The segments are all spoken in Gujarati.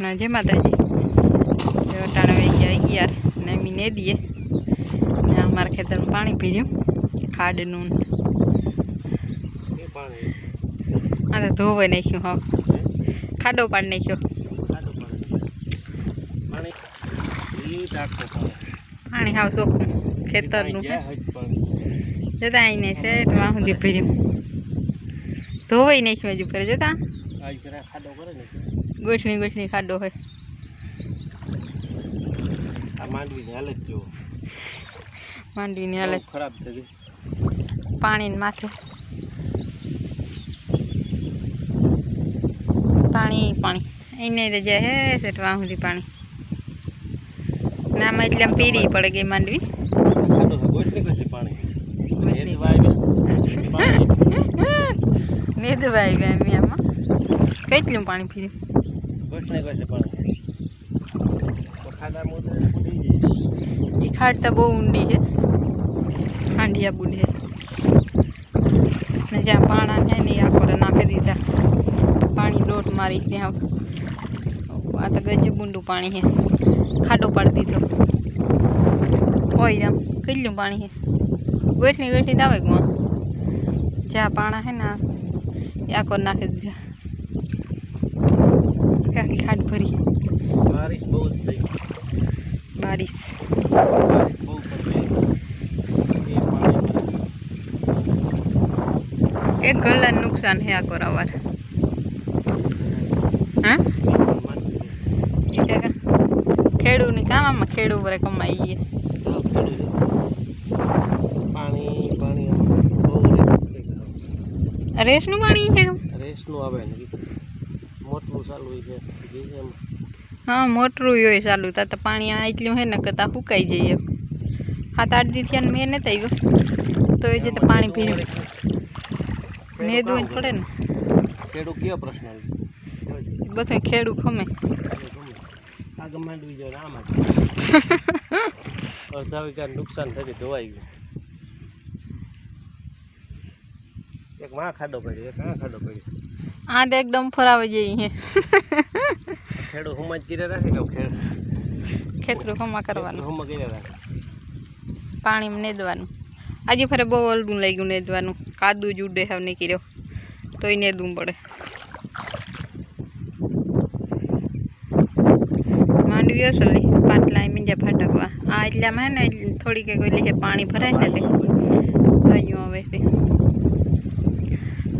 કૃષ્ણ જય માતાજી. અટાણે વહી ગયા અગિયાર ને એમી ને દઈએ ને અમારા ખેતરમાં પાણી પીધું ખાડનું. આ તો ધોવાઈ નાખ્યું, હા. ખાડો પાડી નાખ્યો. પાણી હાવ ચોખ્ખું ખેતરનું જતા આવીને છે, એટલે સુધી ભર્યું. ધોવાઈ નાખ્યું હજુ ફરે, જતા. ખાડો કરે ને ગોઠણી ગોઠણી ખાડો હોય આ માંડવીની હાલત જો માંડવીની હાલે બહુ ખરાબ થઈ ગઈ પાણીને માથે પાણી પાણી એને તો જાય હે સેટ વાં સુધી પાણી નામાં એટલે આમ પીરી પડે ગઈ માંડવી ખાડો છે ગોઠની કશી પાણી ગોઠની. એ વાય પાણી ને દવાઈ ગયા એમ આમાં કેટલું પાણી પીર્યું ગોઠની કશી પાણી તો ખાડા મોઢે ફૂટી જાય એ ખાડ તો બહુ ઊંડી છે હાંડિયા બુડ છે ને જ્યાં પાણા છે ને એ આખોરે નાખી દીધા પાણી લોટ મારી ત્યાં આ તો ગજબ ઊંડું પાણી છે ખાડો પાડી દીધો હોય આમ કેટલું પાણી છે ગોઠની ગોઠની તો આવે ગુઆ જ્યાં પાણા છે ને એ આખો નાખી દીધા બારીશ બારિશ બહુ પડી એ પાણી ભરે. એક ગળાનું નુકસાન છે આ કોરાવાર હા એટલે કે ખેડૂની કામ આમાં ખેડૂ વરે કમાઈએ પાણી પાણી બહુ રેસ થઈ ગયું. રેસનું પાણી છે રેસનું આવે ને મોટલું ચાલુ હોય છે જે છે એમ હા મોટરું હોય ચાલુ. તા તો પાણી આ એટલું હે ને કરતા સુકાઈ જઈએ સાત આઠ દી થયા મેં નથી આવ્યો. તો એ જે તો પાણી પીર્યું નેદવું જ પડે ને. ખેડૂ કયો પ્રશ્ન બધે ખેડૂ ખમે. અડધા વીઘા નુકસાન થતી ધોવાઈ ગયું. એક માં ખાડો પડ્યો એક આ ખાડો પડ્યો. આ તો એકદમ ફરાવે જઈએ અહીંયા ખેડૂત હુમજ કરી રાખે કે ખેડ ખેતરું હમા કરવાનું. હમા કરી રાખે? પાણી નેદવાનું. આજે ફરે બહુ અલગું લાગ્યું નેદવાનું. કાદુ જ ઉડે હાવ નીકળ્યો તોય નેદવું પડે. માંડવી અસલી પાટલા મીંજા ફાટકવા. આ એટલામાં હે ને થોડીક ઓલી છે પાણી ભરાય ને તે. આવે તે.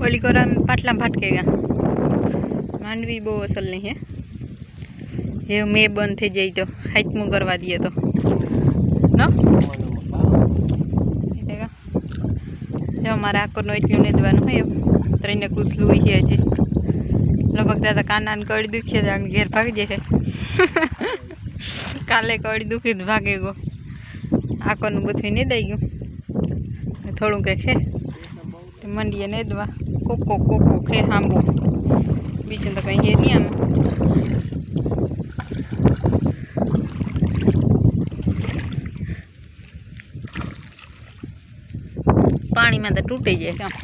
ઓલી કોરા પાટલા ફાટકે ગયા. માંડવી બહુ અસલની હે. એ મેં બંધ થઈ જાય તો હાથમું કરવા દઈએ તો. ન? જો મારે આકોરનું એટલું નેદવાનું હોય એમ. ત્રણે કૂથલું હોય હજી. લગભગ દાદા કાનાને કડી દુખીએ તો ઘેર ભાગી જશે કાલે કડી દુખી તો ભાગે ગો. આકોરનું બધું નેદાઈ ગયું. થોડું કંઈક હે. મંડીએ નેદવા. કોકો કોકો ખે હાંબો બીજું તો કંઈ નહીં આમ પાણીમાં તો તૂટી જાય આમ.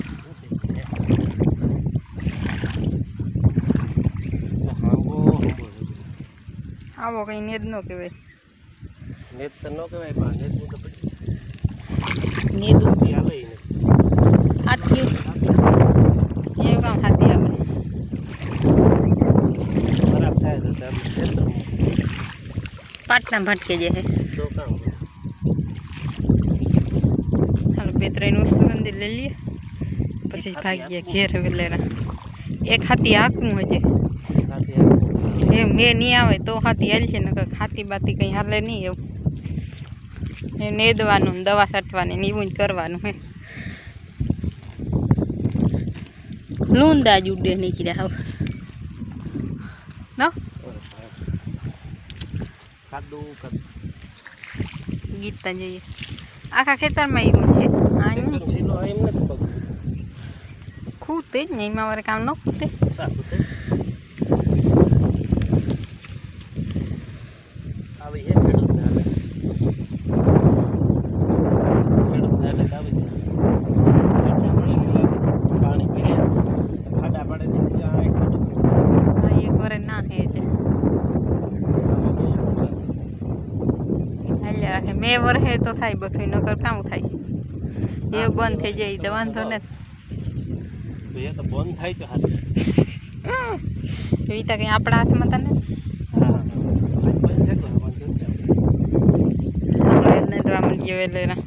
આવો કંઈ નેદ નો કહેવાય નેદ તો ન કહેવાય પણ નેદ તો નેદું પાટલા ભટકે જાય તો કામ હાલો બે ત્રણ વસ્તુ અંદર લઈ લઈએ પછી જ ભાગીએ ઘેર વેલેરા એક હાથી હાકવું હજી સાથે આખું એ મેં નહીં આવે તો હાથી હાલ છે ને હાથી બાતી કંઈ હાલે નહીં એવું એ નેદવાનું ને દવા છાંટવાની ને એવું જ કરવાનું હે લૂંદા જ ઉડે નીકળ્યા હવે ન ગીત ગીતતા જઈએ. આખા ખેતરમાં એવું છે? ખૂતે જ નહીં એમાં કામ ન ખૂતે સાચું તે આવી છે ખેડૂતને હાલે ખેડૂતને હાલે તો આવી જાય પાણી પીરે ખાડા પડે ને આ એક ખાડું હા એક વાર ના હે છે મે વરહે તો થાય બધું નકર કામ થાય. એ બંધ થઈ જાય તો વાંધો ને એ તો બંધ થાય તો હાથ એવી તો કંઈ આપણા હાથમાં તને હા બંધ થાય તો વાંધો નહીં આવે. આપણે જ નહીં